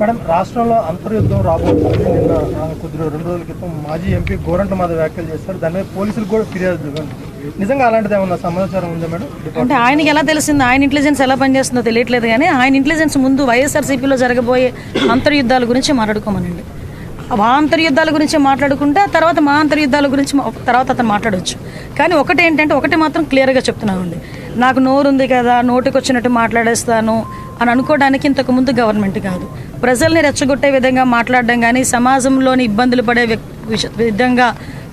Madam రాష్ట్రంలో అంతర్యుద్ధం రాబోతుంది నిన్న కొద్ది రెండు రోజుల క్రితం మాజీ ఎంపీ గోరంట మాధవ్ వ్యాఖ్యలు చేస్తారు దాని మీద పోలీసులు కూడా ఫిర్యాదు నిజంగా అలాంటిది ఏమన్నా సమాచారం ఉందా మేడం? అంటే ఆయనకి ఎలా తెలిసింది? ఆయన ఇంటెలిజెన్స్ ఎలా పనిచేస్తుందో తెలియట్లేదు కానీ ఆయన ఇంటెలిజెన్స్ ముందు వైఎస్ఆర్సీపీలో జరగబోయే అంతర్యుద్ధాల గురించి మాట్లాడుకోమనండి. మా అంతర్యుద్ధాల గురించి మాట్లాడుకుంటే తర్వాత మా అంతర్యుద్ధాల గురించి తర్వాత అతను మాట్లాడవచ్చు కానీ ఒకటి ఏంటంటే ఒకటి మాత్రం క్లియర్గా చెప్తున్నామండి. నాకు నోరు ఉంది కదా నోటికి వచ్చినట్టు మాట్లాడేస్తాను అని అనుకోవడానికి ఇంతకు ముందు గవర్నమెంట్ కాదు. ప్రజల్ని రెచ్చగొట్టే విధంగా మాట్లాడడం కానీ సమాజంలోని ఇబ్బందులు పడే విధంగా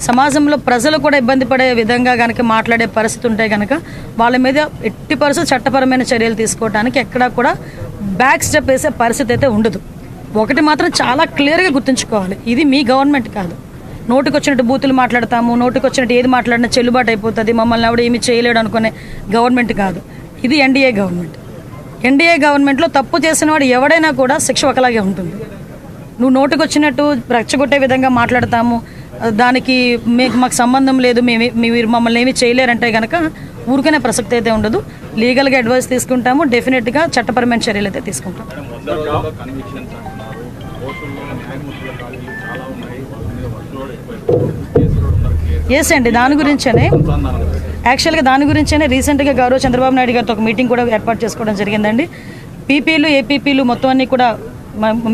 సమాజంలో ప్రజలు కూడా ఇబ్బంది పడే విధంగా కనుక మాట్లాడే పరిస్థితి ఉంటే కనుక వాళ్ళ మీద ఎట్టి పరిస్థితి చట్టపరమైన చర్యలు తీసుకోవడానికి ఎక్కడా కూడా బ్యాక్ స్టెప్ వేసే పరిస్థితి అయితే ఉండదు. ఒకటి మాత్రం చాలా క్లియర్గా గుర్తుంచుకోవాలి. ఇది మీ గవర్నమెంట్ కాదు. నోటికొచ్చినట్టు బూతులు మాట్లాడతాము నోటికి వచ్చినట్టు ఏది మాట్లాడినా చెల్లుబాటు అయిపోతుంది మమ్మల్ని ఎవడు ఏమీ చేయలేడు అనుకునే గవర్నమెంట్ కాదు. ఇది ఎన్డీఏ గవర్నమెంట్. ఎన్డీఏ గవర్నమెంట్లో తప్పు చేసిన వాడు ఎవడైనా కూడా శిక్ష ఒకలాగే ఉంటుంది. నువ్వు నోటికి వచ్చినట్టు రెచ్చగొట్టే విధంగా మాట్లాడతాము. దానికి మీకు మాకు సంబంధం లేదు మేము మీరు మమ్మల్ని ఏమీ చేయలేరంటే కనుక ఊరికనే ప్రసక్తి అయితే ఉండదు. లీగల్గా అడ్వైస్ తీసుకుంటాము. డెఫినెట్గా చట్టపరమైన చర్యలు అయితే తీసుకుంటాం. ఎస్ అండి దాని గురించేనే. యాక్చువల్గా దాని గురించేనే రీసెంట్గా గౌరవ చంద్రబాబు నాయుడు గారితో ఒక మీటింగ్ కూడా ఏర్పాటు చేసుకోవడం జరిగిందండి. పీపీలు ఏపీపీలు మొత్తం అన్ని కూడా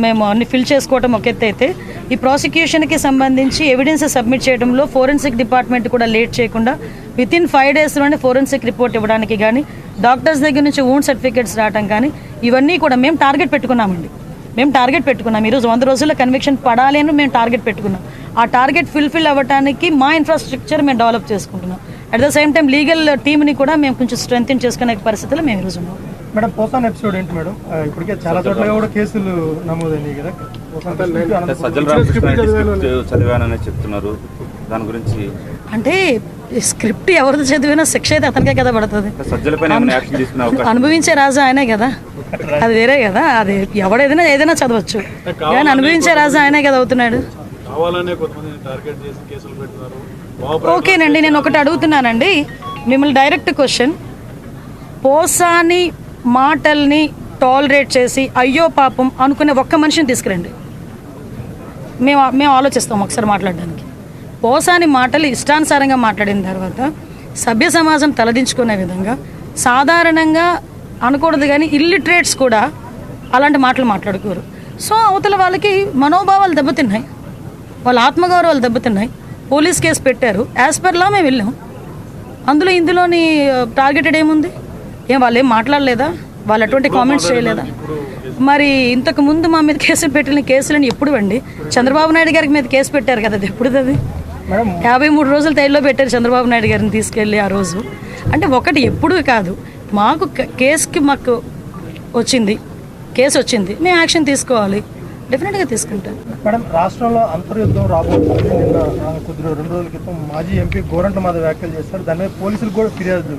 మేము అన్ని ఫిల్ చేసుకోవటం ఒక ఎత్తు అయితే ఈ ప్రాసిక్యూషన్కి సంబంధించి ఎవిడెన్స్ సబ్మిట్ చేయడంలో ఫోరెన్సిక్ డిపార్ట్మెంట్ కూడా లేట్ చేయకుండా విత్ ఇన్ ఫైవ్ డేస్లోనే ఫోరెన్సిక్ రిపోర్ట్ ఇవ్వడానికి కానీ డాక్టర్స్ దగ్గర నుంచి ఓన్ సర్టిఫికేట్స్ రావడం కానీ ఇవన్నీ కూడా మేము టార్గెట్ పెట్టుకున్నామండి. మేము టార్గెట్ పెట్టుకున్నాం. ఈరోజు వంద రోజుల్లో కన్విక్షన్ పడాలి అని మేము టార్గెట్ పెట్టుకున్నాం. ఆ టార్గెట్ ఫుల్ఫిల్ అవ్వడానికి మా ఇన్ఫ్రాస్ట్రక్చర్ మేము డెవలప్ చేసుకుంటున్నాం. At the same time legal టీమ్ని కూడా మేము కొంచెం స్ట్రెంగ్ చేసుకునే పరిస్థితుల్లో మేము ఈరోజు ఉన్నాం. మేడం పోసాన్ ఎపిసోడ్ ఏంటి మేడం? ఇప్పటికే చాలా చోట్ల కూడా కేసులు నమోదైనాయి కదా. సజ్జల చదివానని చెప్తున్నారు. దాని గురించి అంటే స్క్రిప్ట్ ఎవరిది చదివినా శిక్ష అయితే అతనికే కదా పడుతుంది. అనుభవించే రాజు ఆయనే కదా. అది వేరే కదా. అది ఎవడేదైనా ఏదైనా చదవచ్చు. కానీ అనుభవించే రాజు ఆయనే కదా అవుతున్నాడు. కావాలనే కొంతమందిని టార్గెట్ చేసి కేసులు పెడుతున్నారు. బాబు ఓకేనండి నేను ఒకటి అడుగుతున్నానండి. మిమ్మల్ని డైరెక్ట్ క్వశ్చన్. పోసాని మాటల్ని టాలరేట్ చేసి అయ్యో పాపం అనుకునే ఒక్క మనిషిని తీసుకురండి. మేము మేము ఆలోచిస్తాం ఒకసారి మాట్లాడడానికి. పోసాని మాటలు ఇష్టానుసారంగా మాట్లాడిన తర్వాత సభ్య సమాజం తలదించుకునే విధంగా సాధారణంగా అనకూడదు కానీ ఇల్లిటరేట్స్ కూడా అలాంటి మాటలు మాట్లాడుకోరు. సో అవతల వాళ్ళకి మనోభావాలు దెబ్బతిన్నాయి. వాళ్ళ ఆత్మగౌరవాలు దెబ్బతిన్నాయి. పోలీస్ కేసు పెట్టారు. యాజ్ పర్ లా మేము వెళ్ళాం. అందులో ఇందులోని టార్గెటెడ్ ఏముంది? ఏం వాళ్ళు ఏం మాట్లాడలేదా వాళ్ళు అటువంటి కామెంట్స్ చేయలేదా? మరి ఇంతకు ముందు మా మీద కేసులు పెట్టిన కేసులని ఎప్పుడు అండి? చంద్రబాబు నాయుడు గారికి మీద కేసు పెట్టారు కదా అది ఎప్పుడు అది? యాభై మూడు రోజులు తైల్లో పెట్టారు చంద్రబాబు నాయుడు గారిని తీసుకెళ్ళి ఆ రోజు. అంటే ఒకటి ఎప్పుడు కాదు. మాకు క- కేసుకి మాకు వచ్చింది. కేసు వచ్చింది. మేము యాక్షన్ తీసుకోవాలి. డెఫినెట్గా తీసుకుంటాం మేడం రాష్ట్రంలో అంతర్యుద్ధం రాబోతుంది. నిన్న కొద్ది రెండు రోజుల క్రితం మాజీ ఎంపీ గోరంట మాద వ్యాఖ్యలు చేస్తారు దాని మీద పోలీసులు కూడా ఫిర్యాదు.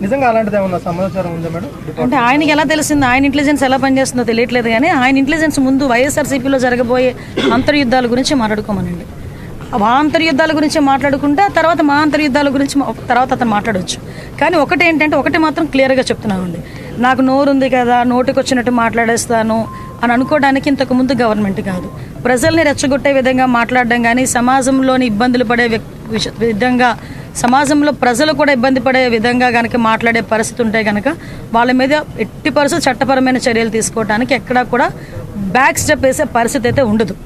నిజంగా అలాంటిది ఏమన్నా సమాచారం ఉందా మేడం? అంటే ఆయనకి ఎలా తెలిసింది? ఆయన ఇంటెలిజెన్స్ ఎలా పనిచేస్తుందో తెలియట్లేదు కానీ ఆయన ఇంటెలిజెన్స్ ముందు వైఎస్ఆర్సీపీలో జరగబోయే అంతర్యుద్ధాల గురించి మాట్లాడుకోమనండి. ఆ అంతర్యుద్ధాల గురించి మాట్లాడుకుంటే తర్వాత మా అంతర్యుద్ధాల గురించి మా- తర్వాత అతను మాట్లాడవచ్చు కానీ ఒకటి ఏంటంటే ఒకటి మాత్రం క్లియర్గా చెప్తున్నామండి. నాకు నోరు ఉంది కదా నోటికి వచ్చినట్టు మాట్లాడేస్తాను. అని అనుకోవడానికి ఇంతకు ముందు గవర్నమెంట్ కాదు. ప్రజల్ని రెచ్చగొట్టే విధంగా మాట్లాడడం కానీ సమాజంలోని ఇబ్బందులు పడే విధంగా సమాజంలో ప్రజలు కూడా ఇబ్బంది పడే విధంగా కనుక మాట్లాడే పరిస్థితి ఉంటే కనుక వాళ్ళ మీద ఎట్టి పరిస్థితి చట్టపరమైన చర్యలు తీసుకోవడానికి ఎక్కడా కూడా బ్యాక్ స్టెప్ వేసే పరిస్థితి అయితే ఉండదు.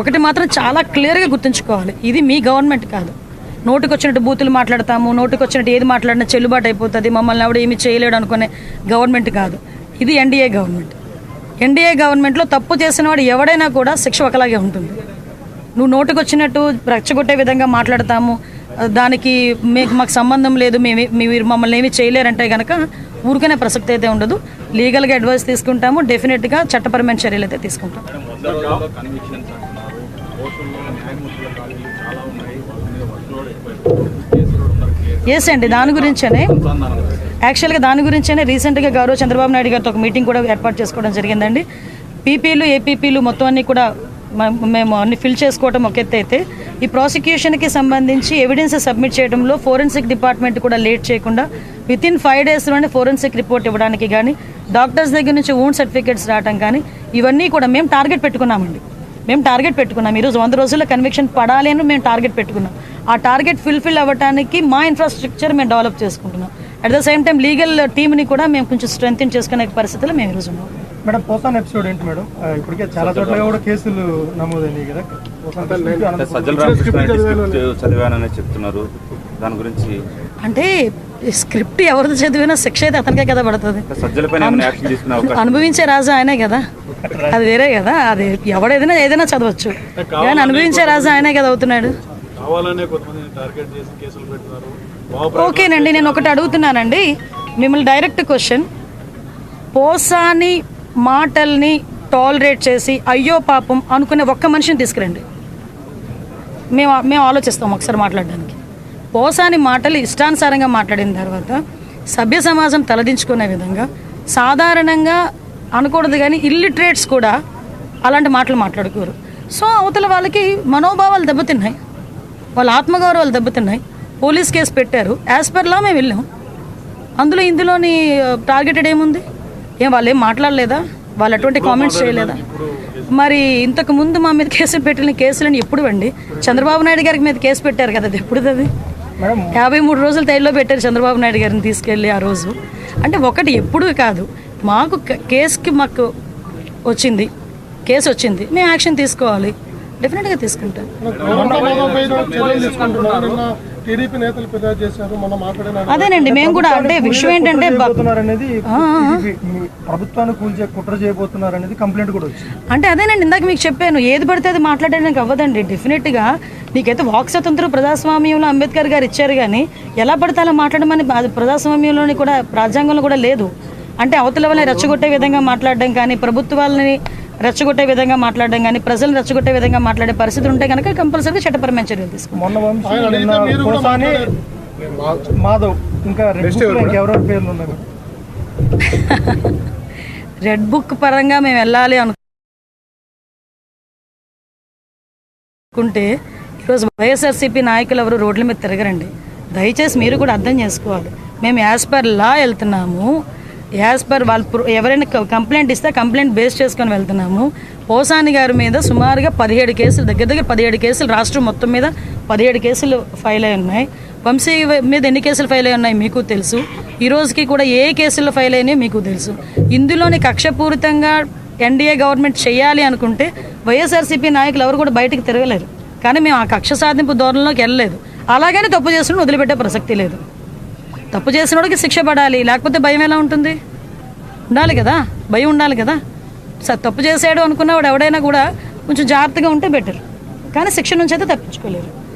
ఒకటి మాత్రం చాలా క్లియర్గా గుర్తుంచుకోవాలి. ఇది మీ గవర్నమెంట్ కాదు. నోటుకొచ్చినట్టు బూతులు మాట్లాడతాము నోటికి వచ్చినట్టు ఏది మాట్లాడినా చెల్లుబాటు అయిపోతుంది మమ్మల్ని ఎవడు ఏమీ చేయలేడు అనుకునే గవర్నమెంట్ కాదు. ఇది ఎన్డీఏ గవర్నమెంట్. ఎన్డీఏ గవర్నమెంట్లో తప్పు చేసిన వాడు ఎవడైనా కూడా శిక్ష ఒకలాగే ఉంటుంది. నువ్వు నోటుకొచ్చినట్టు రెచ్చగొట్టే విధంగా మాట్లాడతాము. దానికి మీకు మాకు సంబంధం లేదు మేము మీరు మమ్మల్ని ఏమి చేయలేరంటే కనుక ఊరికనే ప్రసక్తి అయితే ఉండదు. లీగల్గా అడ్వైస్ తీసుకుంటాము. డెఫినెట్గా చట్టపరమైన చర్యలు అయితే తీసుకుంటాం. కోర్టుల్లో న్యాయమూర్తుల చాలా ఉన్నాయి. ఎస్ అండి. దాని గురించేనే. యాక్చువల్గా దాని గురించేనే రీసెంట్గా గౌరవ చంద్రబాబు నాయుడు గారితో ఒక మీటింగ్ కూడా ఏర్పాటు చేసుకోవడం జరిగిందండి. పీపీలు ఏపీపీలు మొత్తం అన్ని కూడా మేము అన్ని ఫిల్ చేసుకోవడం ఒక ఎత్తు అయితే ఈ ప్రాసిక్యూషన్కి సంబంధించి ఎవిడెన్స్ సబ్మిట్ చేయడంలో ఫోరెన్సిక్ డిపార్ట్మెంట్ కూడా లేట్ చేయకుండా విత్ ఇన్ ఫైవ్ డేస్లోనే ఫోరెన్సిక్ రిపోర్ట్ ఇవ్వడానికి కానీ డాక్టర్స్ దగ్గర నుంచి ఓన్ సర్టిఫికేట్స్ రావడం కానీ ఇవన్నీ కూడా మేము టార్గెట్ పెట్టుకున్నామండి. మేము టార్గెట్ పెట్టుకున్నాం. ఈరోజు వంద రోజుల్లో కన్విక్షన్ పడాలి అని మేము టార్గెట్ పెట్టుకున్నాం. ఆ టార్గెట్ ఫుల్ఫిల్ అవ్వడానికి మా ఇన్ఫ్రాస్ట్రక్చర్ మేము డెవలప్ చేసుకుంటున్నాం. At the same time legal టీమ్ని కూడా మేము కొంచెం స్ట్రెంగ్ చేసుకునే పరిస్థితుల్లో మేము ఈరోజు ఉన్నాం మేడం పోసాన్ ఎపిసోడ్ ఏంటి మేడం? ఇప్పటికే చాలా చోట్ల కూడా కేసులు నమోదైనాయి కదా. సజ్జల చదివానని చెప్తున్నారు. దాని గురించి అంటే స్క్రిప్ట్ ఎవరిది చదివినా శిక్ష అయితే అతనికే కదా పడుతుంది. అనుభవించే రాజా ఆయనే కదా. అది వేరే కదా. అది ఎవడేదైనా ఏదైనా చదవచ్చు. కానీ అనుభవించే రాజా ఆయనే కదా అవుతున్నాడు. కావాలనే కొంతమందిని టార్గెట్ చేసి కేసులు పెడుతున్నారు ఓకేనండి నేను ఒకటి అడుగుతున్నానండి. మిమ్మల్ని డైరెక్ట్ క్వశ్చన్. పోసాని మాటల్ని టాలరేట్ చేసి అయ్యో పాపం అనుకునే ఒక్క మనిషిని తీసుకురండి. మేము మేము ఆలోచిస్తాం ఒకసారి మాట్లాడడానికి. పోసాని మాటలు ఇష్టానుసారంగా మాట్లాడిన తర్వాత సభ్య సమాజం తలదించుకునే విధంగా సాధారణంగా అనకూడదు కానీ ఇల్లిటరేట్స్ కూడా అలాంటి మాటలు మాట్లాడుకోరు. సో అవతల వాళ్ళకి మనోభావాలు దెబ్బతిన్నాయి. వాళ్ళ ఆత్మగౌరవాలు దెబ్బతిన్నాయి. పోలీస్ కేసు పెట్టారు. యాజ్ పర్ లా మేము వెళ్ళాం. అందులో ఇందులోని టార్గెటెడ్ ఏముంది? ఏం వాళ్ళు ఏం మాట్లాడలేదా? వాళ్ళు అటువంటి కామెంట్స్ చేయలేదా? మరి ఇంతకు ముందు మా మీద కేసులు పెట్టిన కేసులని ఎప్పుడు అండి? చంద్రబాబు నాయుడు గారికి మీద కేసు పెట్టారు కదా అది ఎప్పుడు అది? యాభై మూడు రోజులు తైల్లో పెట్టారు చంద్రబాబు నాయుడు గారిని తీసుకెళ్ళి ఆ రోజు. అంటే ఒకటి ఎప్పుడు కాదు. మాకు కేసుకి మాకు వచ్చింది. కేసు వచ్చింది. మేము యాక్షన్ తీసుకోవాలి. డెఫినెట్గా తీసుకుంటాం. చర్యలు తీసుకుంటున్నారు నిన్న టీడీపీ నేతలు ఫిర్యాదు చేశారు మొన్న మాట్లాడిన అదేనండి మేము కూడా అంటే విషయం ఏంటంటే అనేది ప్రభుత్వాన్ని కూల్చే కుట్ర చేయబోతున్నారు అనేది కంప్లైంట్ కూడా వచ్చింది. అంటే అదేనండి ఇందాక మీకు చెప్పాను ఏది పడితే అది మాట్లాడడానికి అవ్వదండి డెఫినెట్గా నీకైతే వాక్ స్వతంత్రం ప్రజాస్వామ్యంలో అంబేద్కర్ గారు ఇచ్చారు కానీ ఎలా పడితే అలా మాట్లాడమని అది ప్రజాస్వామ్యంలోని కూడా రాజ్యాంగంలో కూడా లేదు. అంటే అవతల వాళ్ళని రెచ్చగొట్టే విధంగా మాట్లాడడం కానీ ప్రభుత్వాలని రెచ్చగొట్టే విధంగా మాట్లాడడం కానీ ప్రజలను రెచ్చగొట్టే విధంగా మాట్లాడే పరిస్థితులు ఉంటే కనుక కంపల్సరీగా చట్టపరమైన చర్యలు తీసుకుంటాం మాధవ్ ఇంకా పేర్లు రెడ్ బుక్ పరంగా మేము వెళ్ళాలి అనుకుంటే ఈరోజు వైఎస్ఆర్సీపీ నాయకులు ఎవరు రోడ్ల మీద తిరగరండి. దయచేసి మీరు కూడా అర్థం చేసుకోవాలి. మేము యాజ్ పర్ లా వెళ్తున్నాము. యాజ్ పర్ వాళ్ళు ప్రో- ఎవరైనా క- కంప్లైంట్ ఇస్తే కంప్లైంట్ బేస్ చేసుకొని వెళ్తున్నాము. పోసాని గారి మీద సుమారుగా పదిహేడు కేసులు దగ్గర దగ్గర పదిహేడు కేసులు రాష్ట్రం మొత్తం మీద పదిహేడు కేసులు ఫైల్ అయి ఉన్నాయి. వంశీ మీద ఎన్ని కేసులు ఫైల్ అయి ఉన్నాయి మీకు తెలుసు. ఈ రోజుకి కూడా ఏ కేసులు ఫైల్ అయినాయో మీకు తెలుసు. ఇందులోని కక్షపూరితంగా ఎన్డీఏ గవర్నమెంట్ చేయాలి అనుకుంటే వైఎస్ఆర్సీపీ నాయకులు ఎవరు కూడా బయటకు తిరగలేరు. కానీ మేము ఆ కక్ష సాధింపు ధోరణిలోకి వెళ్ళలేదు. అలాగని తప్పు చేసుకుని వదిలిపెట్టే ప్రసక్తి లేదు. తప్పు చేసినోడికి శిక్ష పడాలి. లేకపోతే భయం ఎలా ఉంటుంది? ఉండాలి కదా? భయం ఉండాలి కదా? స- తప్పు చేసాడు అనుకున్నవాడు ఎవడైనా కూడా కొంచెం జాగ్రత్తగా ఉంటే బెటర్ కానీ శిక్ష నుంచి అయితే తప్పించుకోలేరు.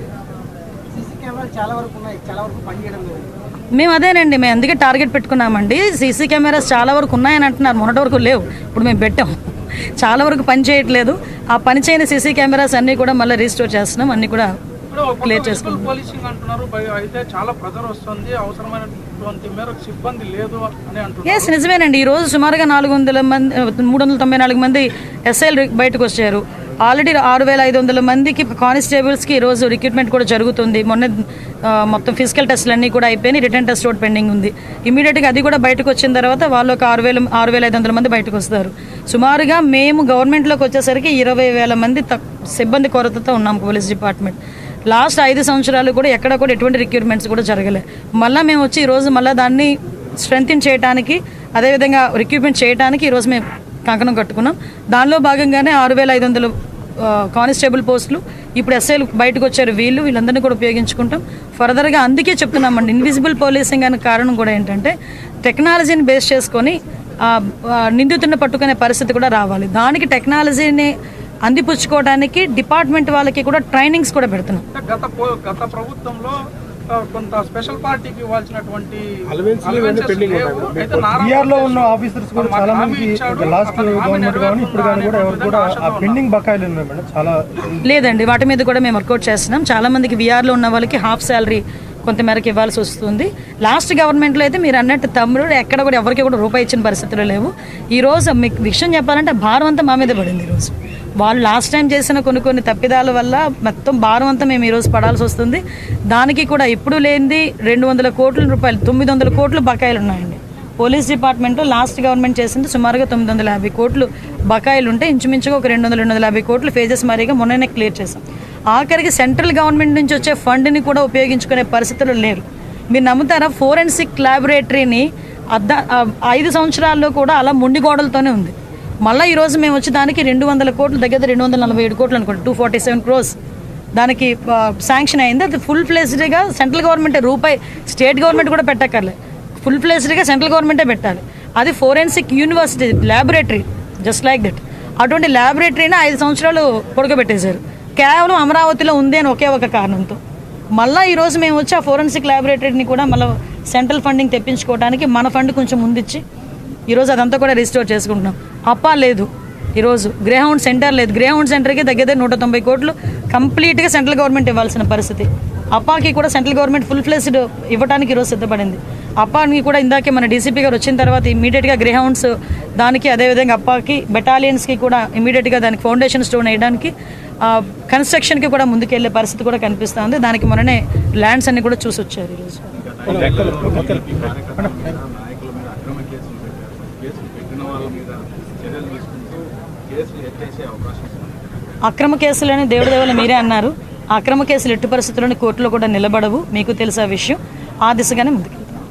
మేము అదేనండి. మేము అందుకే టార్గెట్ పెట్టుకున్నామండి. సీసీ కెమెరాస్ చాలా వరకు ఉన్నాయని అంటున్నారు. మొన్నటి వరకు లేవు. ఇప్పుడు మేము పెట్టాం. చాలా వరకు పని చేయట్లేదు. ఆ పని చేయని సీసీ కెమెరాస్ అన్నీ కూడా మళ్ళీ రీస్టోర్ చేస్తున్నాం. అన్నీ కూడా క్లియర్ చేసుకుంటాం పోలీసింగ్ అంటున్నారు. బయ- అయితే చాలా ప్రెజర్ వస్తుంది. అవసరమైనటువంటి మేరకు సిబ్బంది లేదు అని అంటున్నారు. ఎస్ నిజమేనండి. ఈ రోజు సుమారుగా నాలుగు వందల మంది మూడు వందల తొంభై నాలుగు మంది ఎస్ఐలు బయటకు వచ్చారు. ఆల్రెడీ ఆరు వేల ఐదు వందల మందికి కానిస్టేబుల్స్కి ఈరోజు రిక్రూట్మెంట్ కూడా జరుగుతుంది. మొన్న మొత్తం ఫిజికల్ టెస్ట్లు అన్నీ కూడా అయిపోయి రిటర్న్ టెస్ట్ ఒకటి పెండింగ్ ఉంది. ఇమీడియట్గా అది కూడా బయటకు వచ్చిన తర్వాత వాళ్ళు ఒక ఆరు వేల ఆరు వేల ఐదు వందల మంది బయటకు వస్తారు. సుమారుగా మేము గవర్నమెంట్లోకి వచ్చేసరికి ఇరవై వేల మంది సిబ్బంది కొరతతో ఉన్నాం పోలీస్ డిపార్ట్మెంట్. లాస్ట్ ఐదు సంవత్సరాలు కూడా ఎక్కడ కూడా ఎటువంటి రిక్రూట్మెంట్స్ కూడా జరగలే. మళ్ళీ మేము వచ్చి ఈరోజు మళ్ళీ దాన్ని స్ట్రెంగ్తిన్ చేయడానికి అదేవిధంగా రిక్రూట్మెంట్ చేయడానికి ఈరోజు మేము కంకణం కట్టుకున్నాం. దానిలో భాగంగానే ఆరు వేల ఐదు వందలు కానిస్టేబుల్ పోస్టులు ఇప్పుడు ఎస్ఐలు బయటకు వచ్చారు. వీళ్ళు వీళ్ళందరినీ కూడా ఉపయోగించుకుంటాం. ఫర్దర్గా అందుకే చెప్తున్నామండి ఇన్విజిబుల్ పోలీసింగ్ అనే కారణం కూడా ఏంటంటే టెక్నాలజీని బేస్ చేసుకొని నిందితున్న నిందితుడిని పట్టుకునే పరిస్థితి కూడా రావాలి. దానికి టెక్నాలజీని అందిపుచ్చుకోవడానికి డిపార్ట్మెంట్ వాళ్ళకి కూడా ట్రైనింగ్స్ కూడా పెడుతున్నాం. గత గత ప్రభుత్వంలో కొంత స్పెషల్ పార్టీకి ఇవ్వాల్సినటువంటి Allowances allowances pending లేవు. అయితే నారా బీఆర్లో ఉన్న ఆఫీసర్స్ కూడా చాలా మందికి లాస్ట్ గవర్నమెంట్ కానీ ఇప్పుడు కానీ కూడా ఎవరు కూడా ఆ పెండింగ్ బకాయిలు ఉన్నాయి మేడం. చాలా లేదండి వాటి మీద కూడా మేము వర్కౌట్ చేస్తున్నాం. చాలా మందికి విఆర్లో ఉన్న వాళ్ళకి హాఫ్ శాలరీ కొంతమేరకు ఇవ్వాల్సి వస్తుంది. లాస్ట్ గవర్నమెంట్లో అయితే మీరు అన్నట్టు తమ్ముడు ఎక్కడ కూడా ఎవరికి కూడా రూపాయి ఇచ్చిన పరిస్థితులు లేవు. ఈ రోజు మీకు విషయం చెప్పాలంటే భారం అంతా మా మీద పడింది ఈరోజు వాళ్ళు లాస్ట్ టైం చేసిన కొన్ని కొన్ని తప్పిదాల వల్ల మొత్తం భారం అంతా మేము ఈరోజు పడాల్సి వస్తుంది. దానికి కూడా ఇప్పుడు లేనిది రెండు వందల కోట్ల రూపాయలు తొమ్మిది వందల కోట్లు బకాయిలు ఉన్నాయండి. పోలీస్ డిపార్ట్మెంట్లో లాస్ట్ గవర్నమెంట్ చేసింది సుమారుగా తొమ్మిది వందల యాభై కోట్లు బకాయిలు ఉంటే ఇంచుమించుగా ఒక రెండు వందల రెండు వందల యాభై కోట్లు ఫేజెస్ మరీగా మొన్ననే క్లియర్ చేసాం ఆఖరికి సెంట్రల్ గవర్నమెంట్ నుంచి వచ్చే ఫండ్ని కూడా ఉపయోగించుకునే పరిస్థితులు లేరు. మీరు నమ్ముతారా? ఫోరెన్సిక్ ల్యాబొరేటరీని అద్ద ఐదు సంవత్సరాల్లో కూడా అలా ముండి గోడలతోనే ఉంది. మళ్ళీ ఈరోజు మేము వచ్చి దానికి రెండు వందల కోట్లు దగ్గర రెండు వందల నలభై ఏడు కోట్లు అనుకోండి. టూ ఫార్టీ సెవెన్ క్రోస్ దానికి శాంక్షన్ అయింది. అది ఫుల్ ఫ్లెస్డ్గా సెంట్రల్ గవర్నమెంట్ రూపాయి స్టేట్ గవర్నమెంట్ కూడా పెట్టక్కర్లే. ఫుల్ ఫ్లెస్డ్గా సెంట్రల్ గవర్నమెంటే పెట్టాలి. అది forensic university laboratory just like that అటువంటి ల్యాబొరేటరీని ఐదు సంవత్సరాలు పొడగబెట్టేశారు. కేవలం అమరావతిలో ఉంది అని ఒకే ఒక కారణంతో. మళ్ళీ ఈరోజు మేము వచ్చి ఆ ఫోరెన్సిక్ ల్యాబొరేటరీని కూడా మళ్ళీ సెంట్రల్ ఫండింగ్ తెప్పించుకోవడానికి మన ఫండ్ కొంచెం ముందిచ్చి ఈరోజు అదంతా కూడా రిజిస్టోర్ చేసుకుంటున్నాం. అప్పా లేదు. ఈరోజు గ్రేహౌండ్ సెంటర్ లేదు. గ్రేహౌండ్ సెంటర్కి దగ్గర దగ్గర నూట తొంభై కోట్లు కంప్లీట్గా సెంట్రల్ గవర్నమెంట్ ఇవ్వాల్సిన పరిస్థితి. అప్పాకి కూడా సెంట్రల్ గవర్నమెంట్ ఫుల్ ఫ్లెస్డ్ ఇవ్వడానికి ఈరోజు సిద్ధపడింది. అప్పానికి కూడా ఇందాకే మన డీసీపీ గారు వచ్చిన తర్వాత ఇమీడియట్గా గ్రేహౌండ్స్ దానికి అదేవిధంగా అప్పాకి బెటాలియన్స్కి కూడా ఇమీడియట్గా దానికి ఫౌండేషన్ స్టోన్ వేయడానికి కన్స్ట్రక్షన్కి కూడా ముందుకెళ్ళే పరిస్థితి కూడా కనిపిస్తుంది దానికి మొన్ననే ల్యాండ్స్ అన్ని కూడా చూసి వచ్చారు ఈరోజు నాయకుల మీద అక్రమ కేసులు పెట్టారు కేసులు పెట్టిన వాళ్ళ మీద చర్యలు తీసుకుంటూ కేసులు ఎత్తేసే అవకాశం ఉంది అక్రమ కేసులని దేవుడు దేవుళ్ళు మీరే అన్నారు. అక్రమ కేసులు ఎట్టి పరిస్థితుల్లోని కోర్టులో కూడా నిలబడవు. మీకు తెలుసా విషయం. ఆ దిశగానే ముందుకు